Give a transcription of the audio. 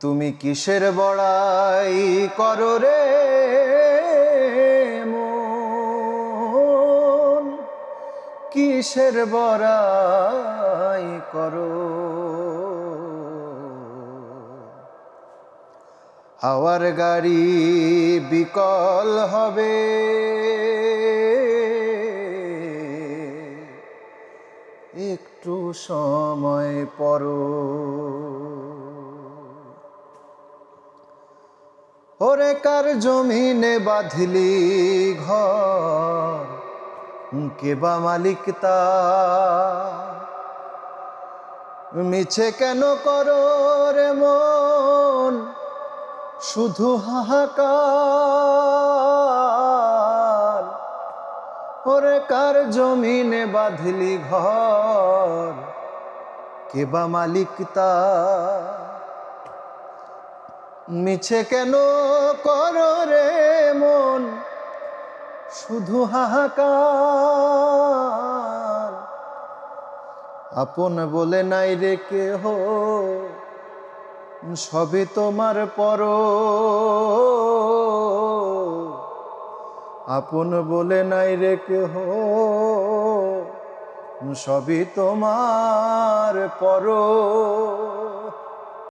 তুমি কিসের বড়াই করো রে কিসের বড়াই করো? হাওয়ার গাড়ি বিকল হবে। একটু সময় পরো ওরে কার জমিনে বাঁধলি ঘর? কে বা মালিক তা? মিছে কেন করো রে মন? শুধু হাহাকার। ওরে কার জমিনে বাঁধলি ঘর? কে বা মালিক তা? মিছে কেন করো রে মন? শুধু হাহাকার। আপন বলে নাই রে কেহ সবে তোমার পর। আপন বলে নাই রে কেহ, সবই তোমার পর।